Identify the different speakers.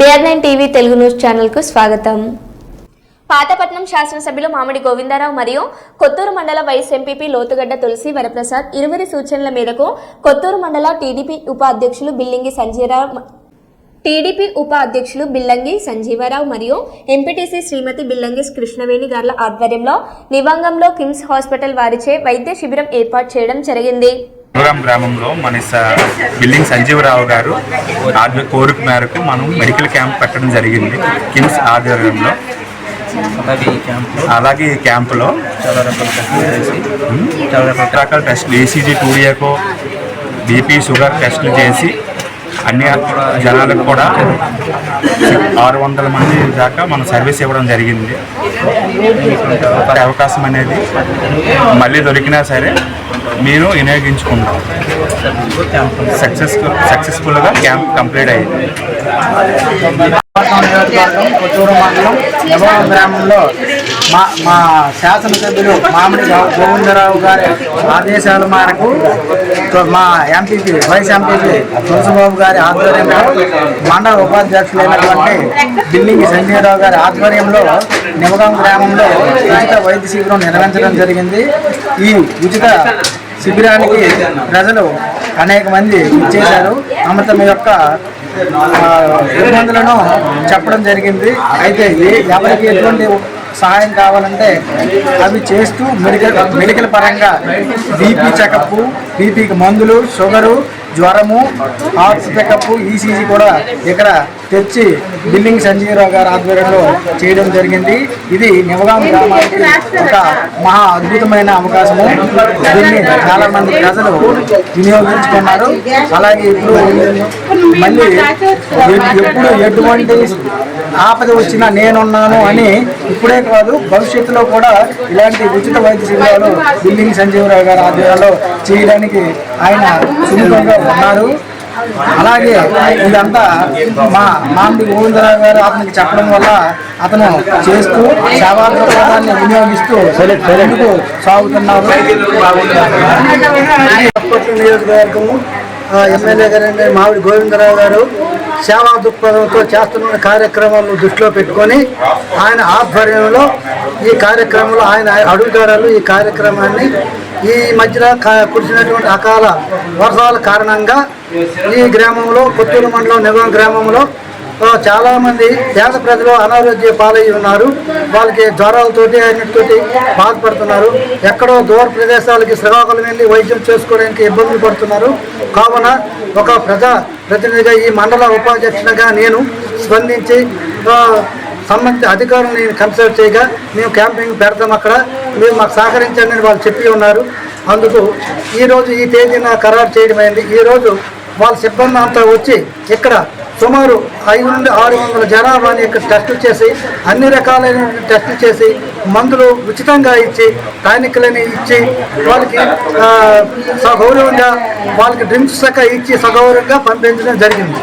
Speaker 1: BR nine TV Telugu news ఛానల్కు స్వాగతం. పాతపట్నం శాసనసభ్యులు మామిడి గోవిందరావు మరియు కొత్తూరు మండల వైస్ ఎంపీపీ లోతుగడ్డ తులసి వరప్రసాద్ ఇరువురి సూచనల మేరకు కొత్తూరు మండల టీడీపీ ఉపాధ్యక్షులు బిల్లింగి సంజయరావు టీడీపీ ఉప అధ్యక్షులు బిల్లంగి సంజీవరావు మరియు ఎంపీటీసీ శ్రీమతి బిల్లంగి కృష్ణవేణి గార్ల ఆధ్వర్యంలో నివంగంలో కిమ్స్ హాస్పిటల్ వారిచే వైద్య శిబిరం ఏర్పాటు చేయడం జరిగింది.
Speaker 2: పురం గ్రామంలో మన బిల్డింగ్ సంజీవరావు గారు ఆధ్వ కోరిక మేరకు మనం మెడికల్ క్యాంప్ పెట్టడం జరిగింది కిమ్స్ ఆధ్వర్యంలో.
Speaker 3: అలాగే ఈ క్యాంప్లో చాలా రకాల టెస్టులు చేసి చాలా రకాల
Speaker 2: రకరకాల టెస్టులు ఏసీజీ టూడియాకో బీపీ షుగర్ టెస్టులు చేసి అన్ని జనాలకు కూడా ఆరు వందల మంది దాకా మనం సర్వీస్ ఇవ్వడం జరిగింది. అవకాశం అనేది మళ్ళీ దొరికినా సరే మీరు వినియోగించుకుంటాం సక్సెస్ఫుల్ సక్సెస్ఫుల్గా క్యాంప్ కంప్లీట్ అయ్యింది
Speaker 4: పట్టణం నియోజకవర్గం కొత్తూరు మండలం నవా గ్రామంలో మా మా శాసనసభ్యులు మామిడి గోవిందరావు గారి ఆదేశాల మేరకు మా ఎంపీపీ వైస్ ఎంపీపీ తులసిబాబు గారి ఆధ్వర్యంలో మండల ఉపాధ్యక్షులైనటువంటి బిల్లింగి సంజయరావు గారి ఆధ్వర్యంలో నిమగం గ్రామంలో ఉచిత వైద్య శిబిరం నిర్వహించడం జరిగింది. ఈ ఉచిత శిబిరానికి ప్రజలు అనేక మంది ఇచ్చేశారు తమ తమ యొక్క ఇబ్బందులను చెప్పడం జరిగింది. అయితే ఎవరికి ఎటువంటి సహాయం కావాలంటే అవి చేస్తూ మెడికల్ మెడికల్ పరంగా బీపీ చెకప్ బీపీకి మందులు షుగరు జ్వరము హార్ట్ చెకప్ ఈసీజీ కూడా ఇక్కడ తెచ్చి బిల్లింగ్ సంజీవరావు గారి ఆధ్వర్యంలో చేయడం జరిగింది. ఇది నివగాం గ్రామానికి ఒక మహా అద్భుతమైన అవకాశము. దీన్ని చాలా మంది ప్రజలు వినియోగించుకున్నారు. అలాగే ఇప్పుడు మళ్ళీ ఎప్పుడు ఎటువంటి ఆపద వచ్చినా నేనున్నాను అని ఇప్పుడే కాదు భవిష్యత్తులో కూడా ఇలాంటి ఉచిత వైద్య శిబిరాలు బిల్లింగ్ సంజీవరావు గారి ఆధ్వర్యంలో చేయడానికి ఆయన సుముఖంగా ఉన్నారు. అలాగే ఇదంతా మా మామిడి గోవిందరావు గారు అతనికి చెప్పడం వల్ల అతను చేస్తూ సేవా దృక్పథాన్ని వినియోగిస్తూ ముందుకు సాగుతున్నారు.
Speaker 5: నియోజకవర్గము ఎమ్మెల్యే గారైన మామిడి గోవిందరావు గారు సేవా దృక్పథంతో చేస్తున్న కార్యక్రమాలను దృష్టిలో పెట్టుకొని ఆయన ఆధ్వర్యంలో ఈ కార్యక్రమంలో ఆయన అడుగుదారాలు ఈ కార్యక్రమాన్ని ఈ మధ్యన కా- కురిసినటువంటి అకాల వర్షాల కారణంగా ఈ గ్రామంలో కొత్తూరు మండలం నిగం గ్రామంలో చాలామంది పేద ప్రజలు అనారోగ్య పాలయ్యి ఉన్నారు. వాళ్ళకి జ్వరాలతోటి అన్నిటితోటి బాధపడుతున్నారు. ఎక్కడో దూర ప్రదేశాలకి శ్రీకాకుళం వెళ్ళి వైద్యం చేసుకోవడానికి ఇబ్బందులు పడుతున్నారు. కావున ఒక ప్రజా ప్రతినిధిగా ఈ మండల ఉపాధ్యక్షునిగా నేను స్పందించి సంబంధించిన సంబంధిత అధికారులను నేను కన్సల్ట్ చేయగా మేము క్యాంపింగ్ పెడతాం అక్కడ మీరు మాకు సహకరించండి వాళ్ళు చెప్పి ఉన్నారు. అందుకు ఈరోజు ఈ తేదీన ఖరారు చేయడమైంది. ఈరోజు వాళ్ళ సిబ్బంది అంతా వచ్చి ఇక్కడ సుమారు ఐదు నుండి ఆరు వందల జనాభాని ఇక్కడ టెస్టులు చేసి అన్ని రకాలైన టెస్టులు చేసి మందులు ఉచితంగా ఇచ్చి టానిక్లని ఇచ్చి వాళ్ళకి సగౌరవంగా వాళ్ళకి డ్రింక్స్ సక్క ఇచ్చి సగౌరవంగా పంపించడం జరిగింది.